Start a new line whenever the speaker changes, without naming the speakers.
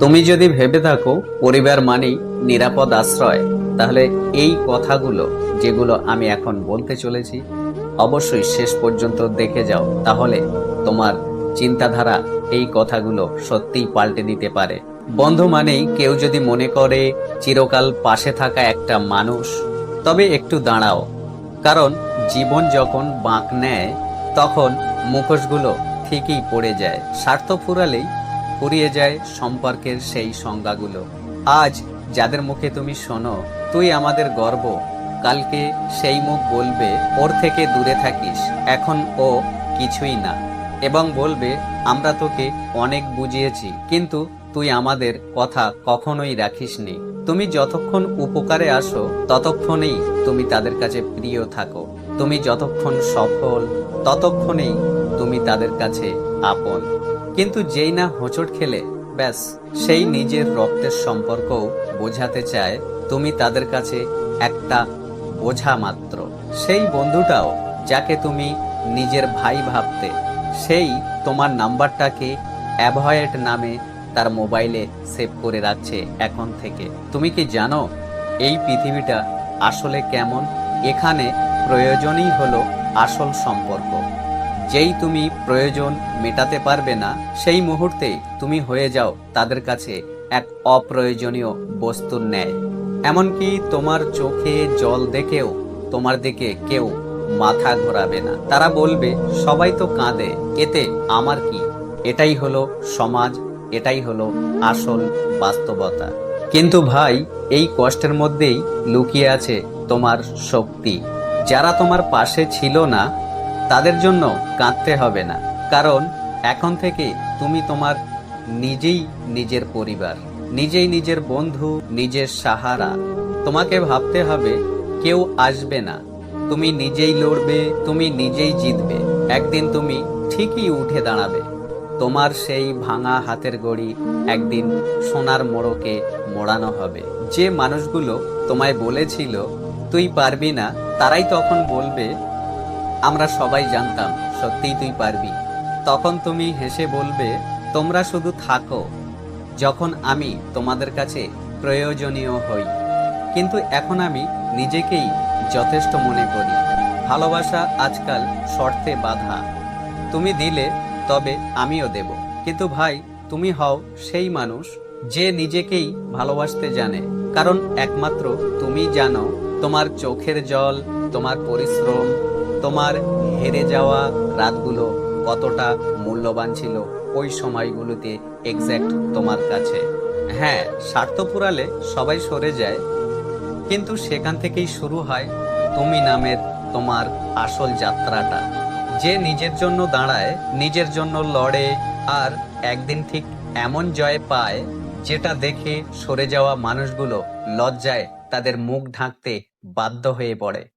তুমি যদি ভেবে থাকো, পরিবার মানেই নিরাপদ আশ্রয়, তাহলে এই কথাগুলো যেগুলো আমি এখন বলতে চলেছি, অবশ্যই শেষ পর্যন্ত দেখে যাও। তাহলে তোমার চিন্তাধারা এই কথাগুলো সত্যিই পাল্টে দিতে পারে। বন্ধু মানেই কেউ যদি মনে করে চিরকাল পাশে থাকা একটা মানুষ, তবে একটু দাঁড়াও। কারণ জীবন যখন বাঁক নেয়, তখন মুখোশগুলো ঠিকই পড়ে যায়। স্বার্থ ফুরালেই ফুরিয়ে যায় সম্পর্কের সেই সংজ্ঞাগুলো। আজ যাদের মুখে তুমি শোনো, তুই আমাদের গর্ব। কালকে সেই মুখ বলবে, ওর থেকে দূরে থাকিস, এখন ও কিছুই না। এবং বলবে, আমরা তোকে অনেক বুঝিয়েছি, কিন্তু তুই আমাদের কথা কখনোই রাখিসনি। তুমি যতক্ষণ উপকারে আসো, ততক্ষণেই তুমি তাদের কাছে প্রিয় থাকো। তুমি যতক্ষণ সফল, ততক্ষণেই তুমি তাদের কাছে আপন। কিন্তু যেই না হোঁচট খেলে, ব্যাস, সেই নিজের রক্তের সম্পর্কও বোঝাতে চায় তুমি তাদের কাছে একটা বোঝা মাত্র। সেই বন্ধুটাও যাকে তুমি নিজের ভাই ভাবতে, সেই তোমার নাম্বারটাকে অ্যাভয়েড নামে তার মোবাইলে সেভ করে রাখছে এখন থেকে। তুমি কি জানো এই পৃথিবীটা আসলে কেমন? এখানে প্রয়োজনই হলো আসল সম্পর্ক। যেই তুমি প্রয়োজন মেটাতে পারবে না, সেই মুহূর্তে তুমি হয়ে যাও তাদের কাছে এক অপ্রয়োজনীয় বস্তুর ন্যায়। এমনকি তোমার চোখে জল দেখেও তোমার দিকে কেউ মাথা ঘোরাবে না। তারা বলবে, সবাই তো কাঁদে, এতে আমার কি? এটাই হলো সমাজ, এটাই হলো আসল বাস্তবতা। কিন্তু ভাই, এই কষ্টের মধ্যেই লুকিয়ে আছে তোমার শক্তি। যারা তোমার পাশে ছিল না তাদের জন্য কাঁদতে হবে না। কারণ এখন থেকে তুমি তোমার নিজেই নিজের পরিবার, নিজেই নিজের বন্ধু, নিজের সাহারা। তোমাকে ভাবতে হবে, কেউ আসবে না। তুমি নিজেই লড়বে, তুমি নিজেই জিতবে। একদিন তুমি ঠিকই উঠে দাঁড়াবে। তোমার সেই ভাঙা হাতের গড়ি একদিন সোনার মোড়কে মোড়ানো হবে। যে মানুষগুলো তোমায় বলেছিল, তুই পারবি না, তারাই তখন বলবে আমরা সবাই জানতাম, সত্যিই তুই পারবি। তখন তুমি হেসে বলবে, তোমরা শুধু থাকো, যখন আমি তোমাদের কাছে প্রয়োজনীয় হই। কিন্তু এখন আমি নিজেকেই যথেষ্ট মনে করি। ভালোবাসা আজকাল শর্তে বাধা। তুমি দিলে, তবে আমিও দেব। কিন্তু ভাই, তুমি হও সেই মানুষ যে নিজেকেই ভালোবাসতে জানে। কারণ একমাত্র তুমি জানো তোমার চোখের জল, তোমার পরিশ্রম তোমার হেরে যাওয়া রাতগুলো কতটা মূল্যবান ছিল ওই সময়গুলোতে এক্স্যাক্ট তোমার কাছে। হ্যাঁ স্বার্থ পুরালে সবাই সরে যায়, কিন্তু সেখান থেকেই শুরু হয় তুমি নামের তোমার আসল যাত্রাটা। যে নিজের জন্য দাঁড়ায়, নিজের জন্য লড়ে, আর একদিন ঠিক এমন জয় পায় যেটা দেখে সরে যাওয়া মানুষগুলো লজ্জায় তাদের মুখ ঢাকতে বাধ্য হয়ে পড়ে।